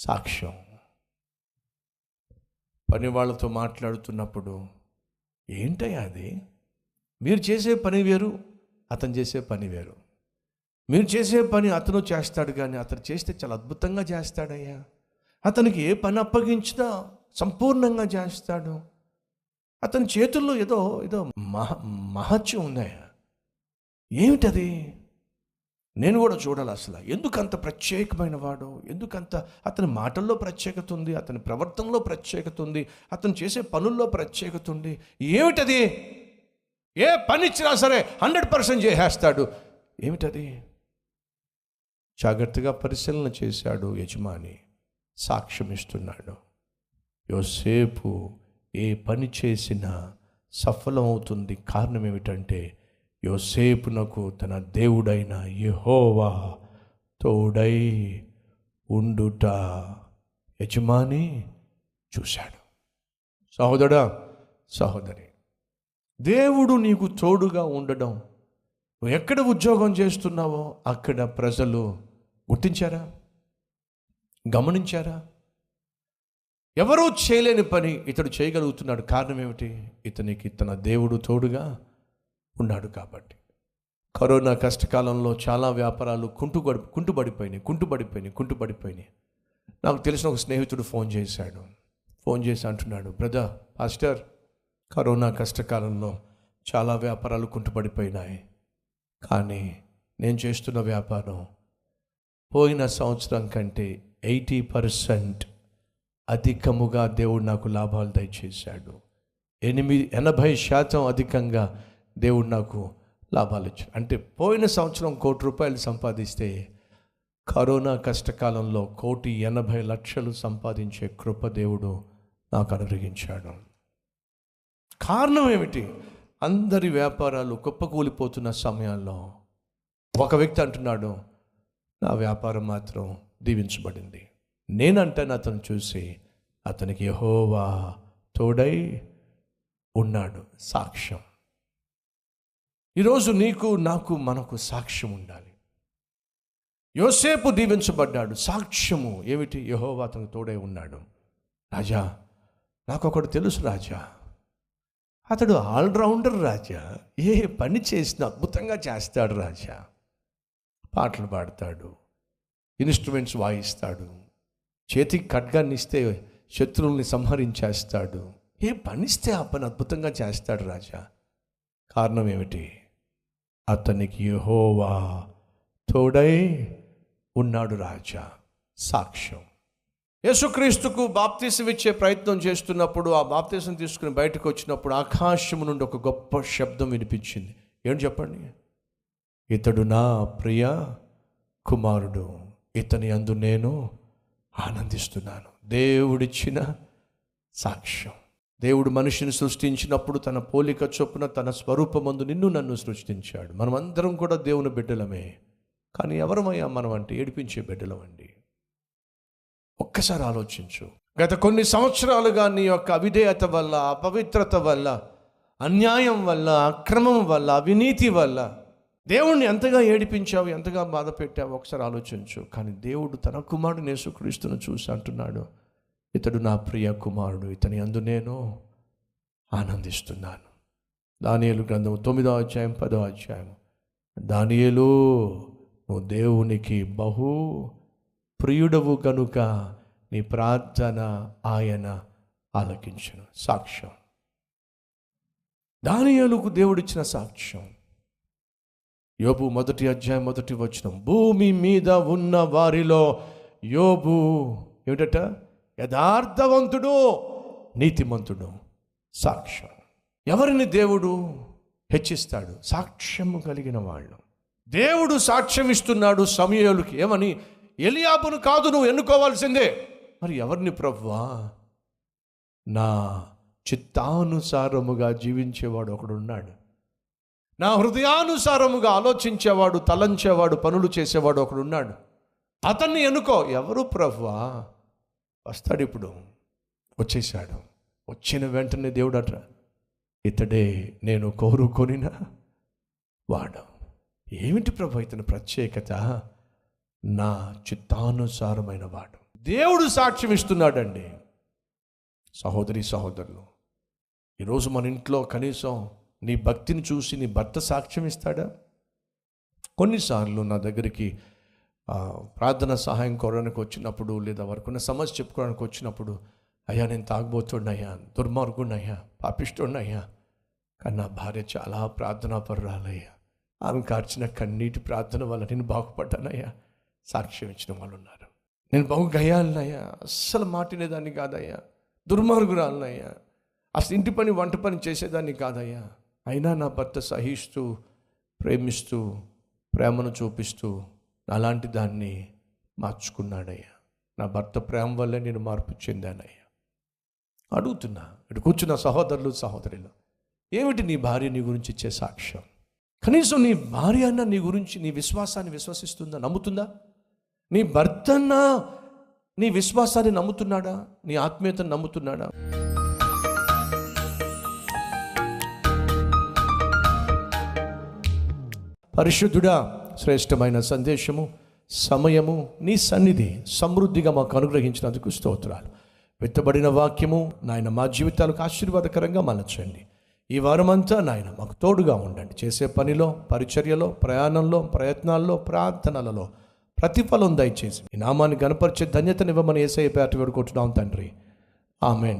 సాక్ష్యం. పని వాళ్ళతో మాట్లాడుతున్నప్పుడు ఏంటయ్యా అది? మీరు చేసే పని వేరు అతను చేసే పని వేరు. మీరు చేసే పని అతను చేస్తాడు కానీ అతను చేస్తే చాలా అద్భుతంగా చేస్తాడయ్యా. అతనికి ఏ పని అప్పగించినా సంపూర్ణంగా చేస్తాడు. అతని చేతుల్లో ఏదో ఏదో మహ మహత్యం ఉందయ్యా. ఏమిటది? నేను కూడా చూడాలి అసలు. ఎందుకంత ప్రత్యేకమైన వాడు? ఎందుకంత అతని మాటల్లో ప్రత్యేకత ఉంది అతని ప్రవర్తనలో ప్రత్యేకత ఉంది అతను చేసే పనుల్లో ప్రత్యేకత ఉంది. ఏమిటది? ఏ పని ఇచ్చినా సరే హండ్రెడ్ పర్సెంట్ చేసేస్తాడు. ఏమిటది? జాగ్రత్తగా పరిశీలన చేశాడు యజమాని. సాక్ష్యం ఇస్తున్నాడు. యోసేపు ఏ పని చేసినా సఫలమవుతుంది. కారణం ఏమిటంటే యోసేపునకు తన దేవుడైన యహోవా తోడై ఉండుట. యజమాని చూశాడు. సహోదరా సహోదరి దేవుడు నీకు తోడుగా ఉండడం నువ్వు ఎక్కడ ఉద్యోగం చేస్తున్నావో అక్కడ ప్రజలు గుర్తించారా? గమనించారా? ఎవరూ చేయలేని పని ఇతడు చేయగలుగుతున్నాడు. కారణం ఏమిటి? ఇతనికి తన దేవుడు తోడుగా ఉన్నాడు కాబట్టి. కరోనా కష్టకాలంలో చాలా వ్యాపారాలు కుంటుబడి కుంటుబడిపోయినాయి కుంటుబడిపోయినాయి కుంటుబడిపోయినాయి. నాకు తెలిసిన ఒక స్నేహితుడు ఫోన్ చేశాడు. ఫోన్ చేసి అంటున్నాడు బ్రదర్ పాస్టర్ కరోనా కష్టకాలంలో చాలా వ్యాపారాలు కుంటుపడిపోయినాయి కానీ నేను చేస్తున్న వ్యాపారం పోయిన సంవత్సరం కంటే ఎయిటీ పర్సెంట్ అధికముగా దేవుడు నాకు లాభాలు దయచేశాడు. ఎనిమిది ఎనభై శాతం అధికంగా దేవుడు నాకు లాభాలు ఇచ్చాడు. అంటే పోయిన సంవత్సరం కోటి రూపాయలు సంపాదిస్తే కరోనా కష్టకాలంలో కోటి ఎనభై లక్షలు సంపాదించే కృప దేవుడు నాకు అనుగ్రహించాడు. కారణం ఏమిటి? అందరి వ్యాపారాలు కుప్పకూలిపోతున్న సమయాల్లో ఒక వ్యక్తి అంటున్నాడు నా వ్యాపారం మాత్రం దీవించబడింది. నేనంటాను అతను చూసి అతనికి యహోవా తోడై ఉన్నాడు. సాక్ష్యం. ఈరోజు నీకు నాకు మనకు సాక్ష్యం ఉండాలి. యోసేపు దీవించబడ్డాడు. సాక్ష్యము ఏమిటి? యహోవా అతను తోడే ఉన్నాడు. రాజా నాకు ఒకడు తెలుసు రాజా. అతడు ఆల్రౌండర్ రాజా. ఏ పని చేసినా అద్భుతంగా చేస్తాడు రాజా. పాటలు పాడతాడు. ఇన్స్ట్రుమెంట్స్ వాయిస్తాడు. చేతికి ఖడ్గాన్ని ఇస్తే శత్రువుల్ని సంహరించేస్తాడు. ఏ పనిస్తే ఆ పని అద్భుతంగా చేస్తాడు రాజా. కారణం ఏమిటి? అతనికి యహోవా తోడై ఉన్నాడు రాజా. సాక్ష్యం. యేసుక్రీస్తుకు బాప్తీసం ఇచ్చే ప్రయత్నం చేస్తున్నప్పుడు ఆ బాప్తీసం తీసుకుని బయటకు వచ్చినప్పుడు ఆకాశము నుండి ఒక గొప్ప శబ్దం వినిపించింది. ఏం చెప్పండి? ఇతడు నా ప్రియ కుమారుడు. ఇతని అందు నేను ఆనందిస్తున్నాను. దేవుడిచ్చిన సాక్ష్యం. దేవుడు మనిషిని సృష్టించినప్పుడు తన పోలిక చొప్పున తన స్వరూపమందు నిన్ను నన్ను సృష్టించాడు. మనమందరం కూడా దేవుని బిడ్డలమే. కానీ ఎవరమయ్యా మనం అంటే ఏడిపించే బిడ్డలమండి. ఒక్కసారి ఆలోచించు. గత కొన్ని సంవత్సరాలుగా నీ యొక్క అవిధేయత వల్ల అపవిత్రత వల్ల అన్యాయం వల్ల అక్రమం వల్ల అవినీతి వల్ల దేవుణ్ణి ఎంతగా ఏడిపించావు ఎంతగా బాధ పెట్టావు ఒకసారి ఆలోచించు. కానీ దేవుడు తన కుమారుడు యేసుక్రీస్తును చూసి అంటున్నాడు ఇతడు నా ప్రియ కుమారుడు ఇతని అందు నేను ఆనందిస్తున్నాను. దానియలు గ్రంథం తొమ్మిదో అధ్యాయం పదో అధ్యాయం దానియేలు నువ్వు దేవునికి బహు ప్రియుడవు కనుక నీ ప్రార్థన ఆయన ఆలకించను. సాక్ష్యం. దానియలకు దేవుడిచ్చిన సాక్ష్యం. యోబు మొదటి అధ్యాయం మొదటి వచ్చిన భూమి మీద ఉన్న వారిలో యోబు ఏమిటట? యథార్థవంతుడు నీతిమంతుడు సాక్ష్యం. ఎవరిని దేవుడు హెచ్చిస్తాడు? సాక్ష్యము కలిగిన వాళ్ళు. దేవుడు సాక్ష్యం ఇస్తున్నాడు సమయాలకి. ఏమని? ఎలియాబును కాదు నువ్వు ఎన్నుకోవాల్సిందే. మరి ఎవరిని ప్రవ్వా? నా చిత్తానుసారముగా జీవించేవాడు ఒకడున్నాడు. నా హృదయానుసారముగా ఆలోచించేవాడు తలంచేవాడు పనులు చేసేవాడు ఒకడున్నాడు. అతన్ని ఎన్నుకో. ఎవరు ప్రవ్వా? వస్తాడు ఇప్పుడు. వచ్చేసాడు వచ్చిన వెంటనే దేవుడు అట ఇతడే నేను కోరుకొనిన వాడు. ఏమిటి ప్రభు ఇతని ప్రత్యేకత? నా చిత్తానుసారమైన వాడు. దేవుడు సాక్ష్యం ఇస్తున్నాడండి. సహోదరి సహోదరులు ఈరోజు మన ఇంట్లో కనీసం నీ భక్తిని చూసి నీ భర్త సాక్ష్యం ఇస్తాడా? కొన్నిసార్లు నా దగ్గరికి ప్రార్థన సహాయం కోరడానికి వచ్చినప్పుడు లేదా వరకున్న సమస్య చెప్పుకోవడానికి వచ్చినప్పుడు అయ్యా నేను తాగబోతున్నాయ్యా దుర్మార్గున్నయ్యా పాపిస్తున్నయ్యా కానీ నా భార్య చాలా ప్రార్థనా పరురాలయ్యా ఆమె కార్చిన కన్నీటి ప్రార్థన వల్ల నేను బాగుపడ్డానయ్యా. సాక్ష్యం ఇచ్చిన వాళ్ళు ఉన్నారు. నేను బహు అస్సలు మాటినేదాన్ని కాదయ్యా. దుర్మార్గురాలనయ్యా. అసలు ఇంటి పని వంట పని చేసేదాన్ని కాదయ్యా. అయినా నా భర్త సహిస్తూ ప్రేమిస్తూ ప్రేమను చూపిస్తూ అలాంటి దాన్ని మార్చుకున్నాడయ్యా. నా భర్త ప్రేమ వల్లే నేను మార్పు చెందానయ్యా. అడుగుతున్నా ఇటు కూర్చున్న సహోదరులు సహోదరులు ఏమిటి నీ భార్య నీ గురించి ఇచ్చే సాక్ష్యం? కనీసం నీ భార్య అన్న నీ గురించి నీ విశ్వాసాన్ని విశ్వసిస్తుందా నమ్ముతుందా? నీ భర్త అన్న నీ విశ్వాసాన్ని నమ్ముతున్నాడా? నీ ఆత్మీయతను నమ్ముతున్నాడా? పరిశుద్ధుడా శ్రేష్టమైన సందేశము సమయము నీ సన్నిధి సమృద్ధిగా మాకు అనుగ్రహించినందుకు స్తోత్రాలు. విత్తబడిన వాక్యము నాయన మా జీవితాలకు ఆశీర్వాదకరంగా మలచండి. ఈ వారమంతా నాయన మాకు తోడుగా ఉండండి. చేసే పనిలో పరిచర్యలో ప్రయాణంలో ప్రయత్నాల్లో ప్రార్థనలలో ప్రతిఫలం దయచేసి ఈ నామాన్ని గనపరిచే ధన్యతనివ్వమని ఏసఐ పేట వేడుకుంటున్నాం తండ్రి. ఆమెన్.